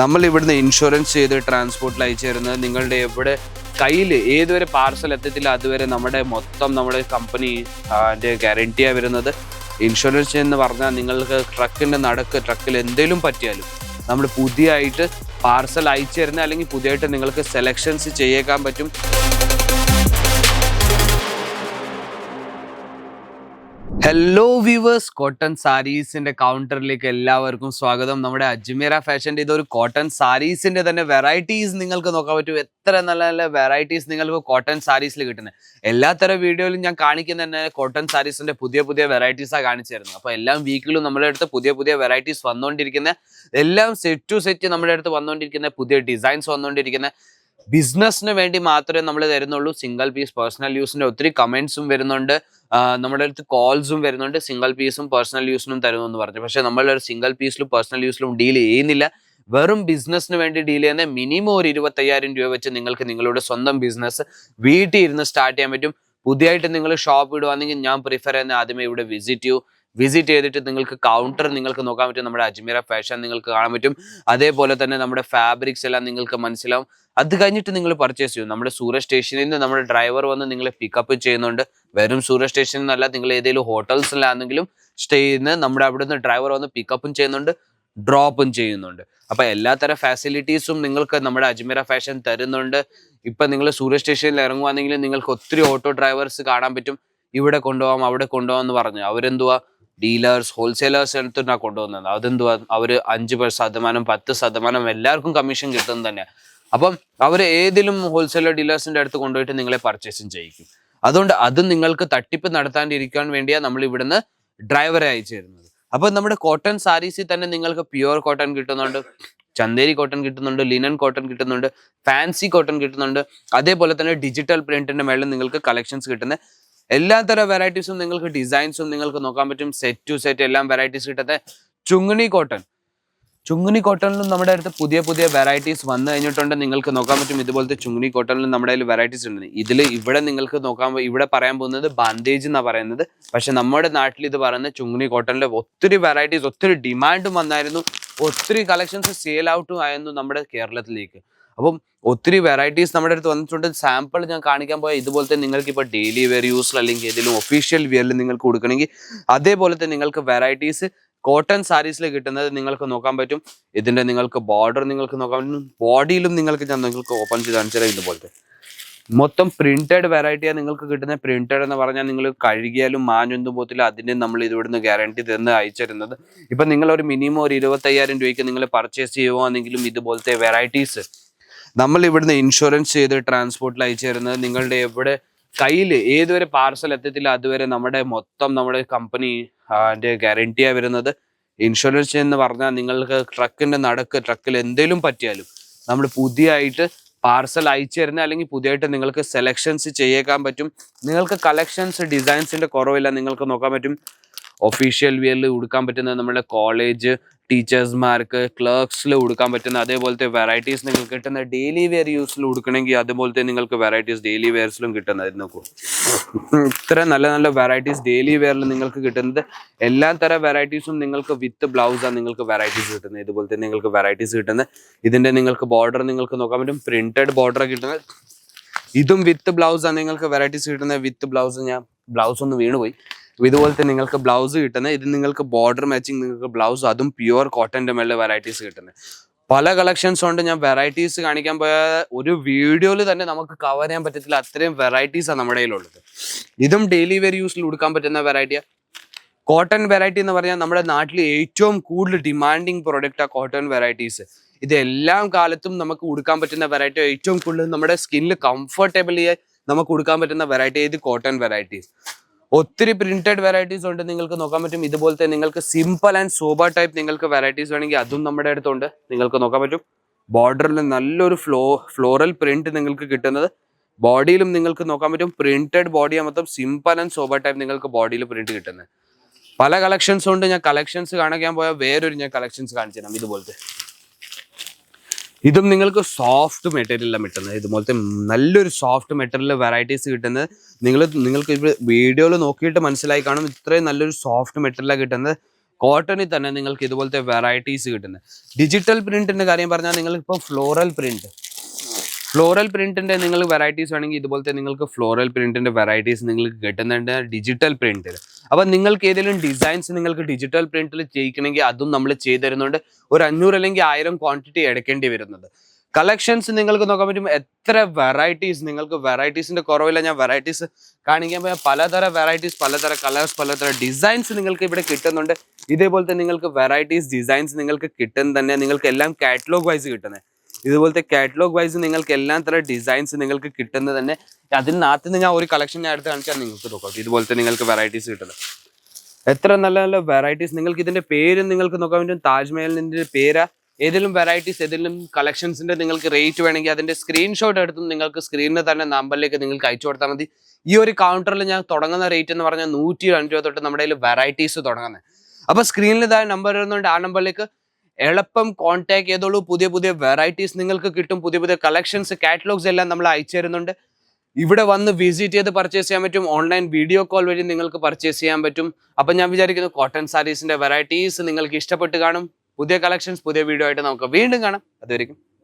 നമ്മൾ ഇവിടുന്ന് ഇൻഷുറൻസ് ചെയ്ത് ട്രാൻസ്പോർട്ടിൽ അയച്ചു തരുന്നത് നിങ്ങളുടെ എവിടെ കയ്യിൽ ഏതുവരെ പാർസൽ എത്തത്തില്ല അതുവരെ നമ്മുടെ മൊത്തം നമ്മുടെ കമ്പനി അതിന്റെ ഗ്യാരണ്ടിയാണ് വരുന്നത്. ഇൻഷുറൻസ് എന്ന് പറഞ്ഞാൽ നിങ്ങൾക്ക് ട്രക്കിന്റെ നടക്ക് ട്രക്കിൽ എന്തെങ്കിലും പറ്റിയാലും നമ്മൾ പുതിയതായിട്ട് പാർസൽ അയച്ചു തരുന്ന അല്ലെങ്കിൽ പുതിയതായിട്ട് നിങ്ങൾക്ക് സെലക്ഷൻസ് ചെയ്യേക്കാൻ പറ്റും. ഹലോ വ്യൂവേഴ്സ് കോട്ടൺ സാരീസിന്റെ കൗണ്ടറിലേക്ക് എല്ലാവർക്കും സ്വാഗതം. നമ്മുടെ അജ്മീറ ഫാഷന്റെ ഇതൊരു കോട്ടൺ സാരീസിന്റെ തന്നെ വെറൈറ്റീസ് നിങ്ങൾക്ക് നോക്കാൻ പറ്റും. എത്ര നല്ല നല്ല വെറൈറ്റീസ് നിങ്ങൾക്ക് കോട്ടൺ സാരീസിൽ കിട്ടുന്നത് എല്ലാത്തരം വീഡിയോയിലും ഞാൻ കാണിക്കുന്ന തന്നെ കോട്ടൺ സാരീസിന്റെ പുതിയ പുതിയ വെറൈറ്റീസാണ് കാണിച്ചു തരുന്നത് അപ്പോൾ എല്ലാം വീക്കിലും നമ്മുടെ അടുത്ത് പുതിയ പുതിയ വെറൈറ്റീസ് വന്നുകൊണ്ടിരിക്കുന്ന എല്ലാം സെറ്റ് ടു സെറ്റ് നമ്മുടെ അടുത്ത് വന്നുകൊണ്ടിരിക്കുന്ന പുതിയ ഡിസൈൻസ് വന്നുകൊണ്ടിരിക്കുന്ന ബിസിനസ്സിന് വേണ്ടി മാത്രമേ നമ്മൾ തരുന്നുള്ളൂ. സിംഗിൾ പീസ് പേഴ്സണൽ യൂസിന്റെ ഒത്തിരി കമന്റ്സും വരുന്നുണ്ട്. നമ്മുടെ അടുത്ത് കോൾസും വരുന്നുണ്ട്. സിംഗിൾ പീസും പേഴ്സണൽ യൂസിനും തരുന്നു എന്ന് പറഞ്ഞു. പക്ഷെ നമ്മൾ ഒരു സിംഗിൾ പീസിലും പേഴ്സണൽ യൂസിലും ഡീൽ ചെയ്യുന്നില്ല. വെറും ബിസിനസ്സിന് വേണ്ടി ഡീൽ ചെയ്യുന്ന മിനിമം ഒരു ഇരുപത്തയ്യായിരം രൂപ വെച്ച് നിങ്ങൾക്ക് നിങ്ങളുടെ സ്വന്തം ബിസിനസ് വീട്ടിൽ ഇരുന്ന് സ്റ്റാർട്ട് ചെയ്യാൻ പറ്റും. പുതിയതായിട്ട് നിങ്ങൾ ഷോപ്പ് ഇടുവാണെങ്കിൽ ഞാൻ പ്രിഫർ ചെയ്യുന്ന ആദ്യമേ ഇവിടെ വിസിറ്റ് ചെയ്യൂ വിസിറ്റ് ചെയ്തിട്ട് നിങ്ങൾക്ക് കൗണ്ടർ നിങ്ങൾക്ക് നോക്കാൻ പറ്റും. നമ്മുടെ അജ്മീറ ഫാഷൻ നിങ്ങൾക്ക് കാണാൻ പറ്റും. അതേപോലെ തന്നെ നമ്മുടെ ഫാബ്രിക്സ് എല്ലാം നിങ്ങൾക്ക് മനസ്സിലാവും. അത് കഴിഞ്ഞിട്ട് നിങ്ങൾ പർച്ചേസ് ചെയ്യും. നമ്മുടെ സൂര്യ സ്റ്റേഷനിൽ നിന്ന് നമ്മുടെ ഡ്രൈവർ വന്ന് നിങ്ങളെ പിക്കപ്പ് ചെയ്യുന്നുണ്ട്. വെറും സൂര്യ സ്റ്റേഷനിൽ നിന്നല്ല നിങ്ങൾ ഏതെങ്കിലും ഹോട്ടൽസിലാണെങ്കിലും സ്റ്റേ ചെയ്യുന്ന നമ്മുടെ അവിടുന്ന് ഡ്രൈവർ വന്ന് പിക്കപ്പും ചെയ്യുന്നുണ്ട് ഡ്രോപ്പും ചെയ്യുന്നുണ്ട്. അപ്പൊ എല്ലാത്തരം ഫാസിലിറ്റീസും നിങ്ങൾക്ക് നമ്മുടെ അജ്മീറ ഫാഷൻ തരുന്നുണ്ട്. ഇപ്പൊ നിങ്ങൾ സൂര്യ സ്റ്റേഷനിൽ ഇറങ്ങുവാണെങ്കിൽ നിങ്ങൾക്ക് ഒത്തിരി ഓട്ടോ ഡ്രൈവേഴ്സ് കാണാൻ പറ്റും. ഇവിടെ കൊണ്ടുപോകാം അവിടെ കൊണ്ടുപോകാം എന്ന് പറഞ്ഞു. അവരെന്തുവാ? ഡീലേഴ്സ് ഹോൾസെയിലേഴ്സ് എടുത്തിട്ടാണ് കൊണ്ടുവന്നത്. അതെന്തുവാ? അവർ അഞ്ച് ശതമാനം പത്ത് ശതമാനം എല്ലാവർക്കും കമ്മീഷൻ കിട്ടുന്നത് തന്നെ. അപ്പം അവർ ഏതിലും ഹോൾസെയിലർ ഡീലേഴ്സിന്റെ അടുത്ത് കൊണ്ടുപോയിട്ട് നിങ്ങളെ പർച്ചേസും ചെയ്യിക്കും. അതുകൊണ്ട് അത് നിങ്ങൾക്ക് തട്ടിപ്പ് നടത്താണ്ടിരിക്കാൻ വേണ്ടിയാണ് നമ്മൾ ഇവിടുന്ന് ഡ്രൈവറെ അയച്ചു തരുന്നത് അപ്പൊ നമ്മുടെ കോട്ടൺ സാരീസിൽ തന്നെ നിങ്ങൾക്ക് പ്യുവർ കോട്ടൺ കിട്ടുന്നുണ്ട് ചന്തേരി കോട്ടൺ കിട്ടുന്നുണ്ട് ലിനൻ കോട്ടൺ കിട്ടുന്നുണ്ട് ഫാൻസി കോട്ടൺ കിട്ടുന്നുണ്ട്. അതേപോലെ തന്നെ ഡിജിറ്റൽ പ്രിന്റിന്റെ മേളിൽ നിങ്ങൾക്ക് കളക്ഷൻസ് കിട്ടുന്ന എല്ലാ തരം വെറൈറ്റീസും നിങ്ങൾക്ക് ഡിസൈൻസും നിങ്ങൾക്ക് നോക്കാൻ പറ്റും. സെറ്റ് ടു സെറ്റ് എല്ലാം വെറൈറ്റീസ് കിട്ടത്തെ ചുങ്ങണി കോട്ടൺ ചുങ്ങണി കോട്ടണിലും നമ്മുടെ അടുത്ത് പുതിയ പുതിയ വെറൈറ്റീസ് വന്നു കഴിഞ്ഞിട്ടുണ്ട്. നിങ്ങൾക്ക് നോക്കാൻ പറ്റും ഇതുപോലത്തെ ചുങ്ങണി കോട്ടണിലും നമ്മുടെ കയ്യിൽ വെറൈറ്റീസ് ഉണ്ട്. ഇതിൽ ഇവിടെ നിങ്ങൾക്ക് നോക്കാൻ ഇവിടെ പറയാൻ പോകുന്നത് ബാൻഡേജ് എന്നാണ് പറയുന്നത്. പക്ഷെ നമ്മുടെ നാട്ടിൽ ഇത് പറയുന്നത് ചുങ്ങണി കോട്ടണിലെ ഒത്തിരി വെറൈറ്റീസ് ഒത്തിരി ഡിമാൻഡും വന്നായിരുന്നു. ഒത്തിരി കളക്ഷൻസ് സെയിൽ ഔട്ടും ആയിരുന്നു നമ്മുടെ കേരളത്തിലേക്ക്. അപ്പം ഒത്തിരി വെറൈറ്റീസ് നമ്മുടെ അടുത്ത് വന്നിട്ടുണ്ട്. സാമ്പിൾ ഞാൻ കാണിക്കാൻ പോയാൽ ഇതുപോലത്തെ നിങ്ങൾക്ക് ഇപ്പോൾ ഡെയിലി വെയർ യൂസിൽ അല്ലെങ്കിൽ ഏതെങ്കിലും ഒഫീഷ്യൽ വെയറിൽ നിങ്ങൾക്ക് കൊടുക്കണമെങ്കിൽ തന്നെ നിങ്ങൾക്ക് വെറൈറ്റീസ് കോട്ടൺ സാരീസിൽ കിട്ടുന്നത് നിങ്ങൾക്ക് നോക്കാൻ പറ്റും. ഇതിന്റെ നിങ്ങൾക്ക് ബോർഡർ നിങ്ങൾക്ക് നോക്കാൻ പറ്റും. ബോഡിയിലും നിങ്ങൾക്ക് ഞാൻ നിങ്ങൾക്ക് ഓപ്പൺ ചെയ്ത് കാണിച്ചു തരാം ഇതുപോലത്തെ. മൊത്തം പ്രിന്റഡ് വെറൈറ്റിയാണ് നിങ്ങൾക്ക് കിട്ടുന്നത്. പ്രിന്റഡ് എന്ന് പറഞ്ഞാൽ നിങ്ങൾ കഴുകിയാലും മാഞ്ഞൊന്നും പോത്തില്ല അതിന് നമ്മൾ ഇതിവിടുന്ന് ഗ്യാരണ്ടി തന്ന് അയച്ചു തരുന്നത്. ഇപ്പൊ നിങ്ങൾ ഒരു മിനിമം ഒരു ഇരുപത്തയ്യായിരം രൂപയ്ക്ക് നിങ്ങൾ പർച്ചേസ് ചെയ്യുവാണെങ്കിലും ഇതുപോലത്തെ വെറൈറ്റീസ് നമ്മൾ ഇവിടുന്ന് ഇൻഷുറൻസ് ചെയ്ത് ട്രാൻസ്പോർട്ടിൽ അയച്ചു തരുന്നത് നിങ്ങളുടെ എവിടെ കയ്യിൽ ഏതുവരെ പാർസൽ എത്തത്തില്ല അതുവരെ നമ്മുടെ മൊത്തം നമ്മുടെ കമ്പനി അതിന്റെ ഗ്യാരണ്ടിയാണ് വരുന്നത്. ഇൻഷുറൻസ് എന്ന് പറഞ്ഞാൽ നിങ്ങൾക്ക് ട്രക്കിന്റെ നടക്ക് ട്രക്കിൽ എന്തെങ്കിലും പറ്റിയാലും നമ്മൾ പുതിയതായിട്ട് പാർസൽ അയച്ചു തരുന്ന അല്ലെങ്കിൽ പുതിയതായിട്ട് നിങ്ങൾക്ക് സെലക്ഷൻസ് ചെയ്യേക്കാൻ പറ്റും. നിങ്ങൾക്ക് കളക്ഷൻസ് ഡിസൈൻസിന്റെ കുറവില്ല നിങ്ങൾക്ക് നോക്കാൻ പറ്റും. ഒഫീഷ്യൽ വിയറിൽ ഉടുക്കാൻ പറ്റുന്നത് നമ്മുടെ കോളേജ് ടീച്ചേഴ്സ്മാർക്ക് ക്ലർക്സിൽ ഉടുക്കാൻ പറ്റുന്ന അതേപോലത്തെ വെറൈറ്റീസ് നിങ്ങൾക്ക് കിട്ടുന്ന ഡെയിലി വെയർ യൂസിൽ ഉടുക്കണമെങ്കിൽ അതുപോലത്തെ നിങ്ങൾക്ക് വെറൈറ്റീസ് ഡെയിലി വെയർസിലും കിട്ടുന്നതായിരുന്നു നോക്കൂ. ഇത്ര നല്ല നല്ല വെറൈറ്റീസ് ഡെയിലി വെയറിൽ നിങ്ങൾക്ക് കിട്ടുന്നത് എല്ലാ തരം വെറൈറ്റീസും നിങ്ങൾക്ക് വിത്ത് ബ്ലൗസാണ് നിങ്ങൾക്ക് വെറൈറ്റീസ് കിട്ടുന്നത്. ഇതുപോലത്തെ നിങ്ങൾക്ക് വെറൈറ്റീസ് കിട്ടുന്നത്. ഇതിന്റെ നിങ്ങൾക്ക് ബോർഡർ നിങ്ങൾക്ക് നോക്കാൻ പറ്റും. പ്രിന്റഡ് ബോർഡർ കിട്ടുന്നത്. ഇതും വിത്ത് ബ്ലൗസാണ് നിങ്ങൾക്ക് വെറൈറ്റീസ് കിട്ടുന്നത്. വിത്ത് ബ്ലൗസ് ഞാൻ ബ്ലൗസ് ഒന്ന് വീണുപോയി. ഇതുപോലത്തെ നിങ്ങൾക്ക് ബ്ലൗസ് കിട്ടുന്നത് ഇത് നിങ്ങൾക്ക് ബോർഡർ മാച്ചിങ് നിങ്ങൾക്ക് ബ്ലൗസ് അതും പ്യുവർ കോട്ടന്റെ മേലെ വെറൈറ്റീസ് കിട്ടുന്നത്. പല കളക്ഷൻസ് ഉണ്ട്. ഞാൻ വെറൈറ്റീസ് കാണിക്കാൻ പോയ ഒരു വീഡിയോയിൽ തന്നെ നമുക്ക് കവർ ചെയ്യാൻ പറ്റത്തില്ല. അത്രയും വെറൈറ്റീസാണ് നമ്മുടെ കയ്യിലുള്ളത്. ഇതും ഡെയിലി വെയർ യൂസിൽ കൊടുക്കാൻ പറ്റുന്ന വെറൈറ്റിയാണ് കോട്ടൺ വെറൈറ്റി എന്ന് പറഞ്ഞാൽ നമ്മുടെ നാട്ടിൽ ഏറ്റവും കൂടുതൽ ഡിമാൻഡിങ് പ്രൊഡക്റ്റാണ് കോട്ടൺ വെറൈറ്റീസ് ഇത് എല്ലാം കാലത്തും നമുക്ക് കൊടുക്കാൻ പറ്റുന്ന വെറൈറ്റി ഏറ്റവും കൂടുതൽ നമ്മുടെ സ്കിന്നിൽ കംഫർട്ടബിളി നമുക്ക് കൊടുക്കാൻ പറ്റുന്ന വെറൈറ്റി ഇത് കോട്ടൺ വെറൈറ്റീസ് ഒത്തിരി പ്രിന്റഡ് വെറൈറ്റീസ് ഉണ്ട് നിങ്ങൾക്ക് നോക്കാൻ പറ്റും. ഇതുപോലത്തെ നിങ്ങൾക്ക് സിമ്പിൾ ആൻഡ് സോബ ടൈപ്പ് നിങ്ങൾക്ക് വെറൈറ്റീസ് വേണമെങ്കിൽ അതും നമ്മുടെ അടുത്തുണ്ട്. നിങ്ങൾക്ക് നോക്കാൻ പറ്റും. ബോർഡറിൽ നല്ലൊരു ഫ്ലോ ഫ്ലോറൽ പ്രിന്റ് നിങ്ങൾക്ക് കിട്ടുന്നത്. ബോഡിയിലും നിങ്ങൾക്ക് നോക്കാൻ പറ്റും. പ്രിന്റഡ് ബോഡി മൊത്തം സിമ്പിൾ ആൻഡ് സോബ ടൈപ്പ് നിങ്ങൾക്ക് ബോഡിയിൽ പ്രിന്റ് കിട്ടുന്നത്. പല കളക്ഷൻസ് ഉണ്ട്. ഞാൻ കളക്ഷൻസ് കാണിക്കാൻ പോയാൽ വേറൊരു ഞാൻ കളക്ഷൻസ് കാണിച്ചു തരാം ഇതുപോലത്തെ. ഇതും നിങ്ങൾക്ക് സോഫ്റ്റ് മെറ്റീരിയലാണ് കിട്ടുന്നത്. ഇതുപോലത്തെ നല്ലൊരു സോഫ്റ്റ് മെറ്റീരിയൽ വെറൈറ്റീസ് കിട്ടുന്നത് നിങ്ങൾ നിങ്ങൾക്ക് വീഡിയോയിൽ നോക്കിയിട്ട് മനസ്സിലായി കാണും ഇത്രയും നല്ലൊരു സോഫ്റ്റ് മെറ്റീരിയലാണ് കിട്ടുന്നത്. കോട്ടണിൽ തന്നെ നിങ്ങൾക്ക് ഇതുപോലത്തെ വെറൈറ്റീസ് കിട്ടുന്നത്. ഡിജിറ്റൽ പ്രിന്റിന്റെ കാര്യം പറഞ്ഞാൽ നിങ്ങൾക്കിപ്പോൾ ഫ്ലോറൽ പ്രിന്റ് ഫ്ലോറൽ പ്രിന്റിന്റെ നിങ്ങൾ വെറൈറ്റീസ് വേണമെങ്കിൽ ഇതുപോലത്തെ നിങ്ങൾക്ക് ഫ്ലോറൽ പ്രിന്റിന്റെ വെറൈറ്റീസ് നിങ്ങൾക്ക് കിട്ടുന്നുണ്ട്. ഡിജിറ്റൽ പ്രിന്റിൽ അപ്പൊ നിങ്ങൾക്ക് ഏതെങ്കിലും ഡിസൈൻസ് നിങ്ങൾക്ക് ഡിജിറ്റൽ പ്രിന്റിൽ ചെയ്യിക്കണമെങ്കിൽ അതും നമ്മൾ ചെയ്തു തരുന്നുണ്ട്. ഒരു അഞ്ഞൂറ് അല്ലെങ്കിൽ ആയിരം ക്വാണ്ടിറ്റി എടുക്കേണ്ടി വരുന്നത്. കളക്ഷൻസ് നിങ്ങൾക്ക് നോക്കാൻ പറ്റും എത്ര വെറൈറ്റീസ് നിങ്ങൾക്ക് വെറൈറ്റീസിന്റെ കുറവില്ല. ഞാൻ വെറൈറ്റീസ് കാണിക്കാൻ പോയാൽ പലതരം വെറൈറ്റീസ് പലതര കളേഴ്സ് പലതര ഡിസൈൻസ് നിങ്ങൾക്ക് ഇവിടെ കിട്ടുന്നുണ്ട്. ഇതേപോലത്തെ നിങ്ങൾക്ക് വെറൈറ്റീസ് ഡിസൈൻസ് നിങ്ങൾക്ക് കിട്ടുന്ന തന്നെ നിങ്ങൾക്ക് എല്ലാം കാറ്റലോഗ് വൈസ് കിട്ടുന്നത്. ഇതുപോലത്തെ കാറ്റലോഗ് വൈസ് നിങ്ങൾക്ക് എല്ലാ തരം ഡിസൈൻസ് നിങ്ങൾക്ക് കിട്ടുന്നത് തന്നെ. അതിനകത്ത് ഞാൻ ഒരു കളക്ഷൻ ഞാൻ എടുത്ത് കാണിച്ചാൽ നിങ്ങൾക്ക് നോക്കാം. ഇതുപോലത്തെ നിങ്ങൾക്ക് വെറൈറ്റീസ് കിട്ടുന്നത്. എത്ര നല്ല നല്ല വെറൈറ്റീസ് നിങ്ങൾക്ക് ഇതിന്റെ പേര് നിങ്ങൾക്ക് നോക്കാൻ പറ്റും താജ്മഹലിന്റെ പേര്. ഏതെങ്കിലും വെറൈറ്റീസ് ഏതെങ്കിലും കളക്ഷൻസിന്റെ നിങ്ങൾക്ക് റേറ്റ് വേണമെങ്കിൽ അതിന്റെ സ്ക്രീൻഷോട്ട് എടുത്തും നിങ്ങൾക്ക് സ്ക്രീനിൽ തന്നെ നമ്പറിലേക്ക് നിങ്ങൾക്ക് അയച്ചു കൊടുത്താൽ മതി. ഈ ഒരു കൗണ്ടറിൽ ഞാൻ തുടങ്ങുന്ന റേറ്റ് എന്ന് പറഞ്ഞാൽ നൂറ്റി രണ്ട് രൂപ തൊട്ട് നമ്മുടെ കയ്യിൽ വെറൈറ്റീസ് തുടങ്ങുന്നത് അപ്പോൾ സ്ക്രീനിൽ ഇതായ നമ്പർ വരുന്നുണ്ട്. ആ നമ്പറിലേക്ക് എളുപ്പം കോൺടാക്ട് ചെയ്തോളൂ. പുതിയ പുതിയ വെറൈറ്റീസ് നിങ്ങൾക്ക് കിട്ടും. പുതിയ പുതിയ കളക്ഷൻസ് കാറ്റലോഗ്സ് എല്ലാം നമ്മൾ അയച്ചു തരുന്നുണ്ട്. ഇവിടെ വന്ന് വിസിറ്റ് ചെയ്ത് പർച്ചേസ് ചെയ്യാൻ പറ്റും. ഓൺലൈൻ വീഡിയോ കോൾ വഴി നിങ്ങൾക്ക് പർച്ചേസ് ചെയ്യാൻ പറ്റും. അപ്പം ഞാൻ വിചാരിക്കുന്നു കോട്ടൺ സാരീസിന്റെ വെറൈറ്റീസ് നിങ്ങൾക്ക് ഇഷ്ടപ്പെട്ട് കാണും. പുതിയ കളക്ഷൻസ് പുതിയ വീഡിയോ ആയിട്ട് നമുക്ക് വീണ്ടും കാണാം. അതുവരെയും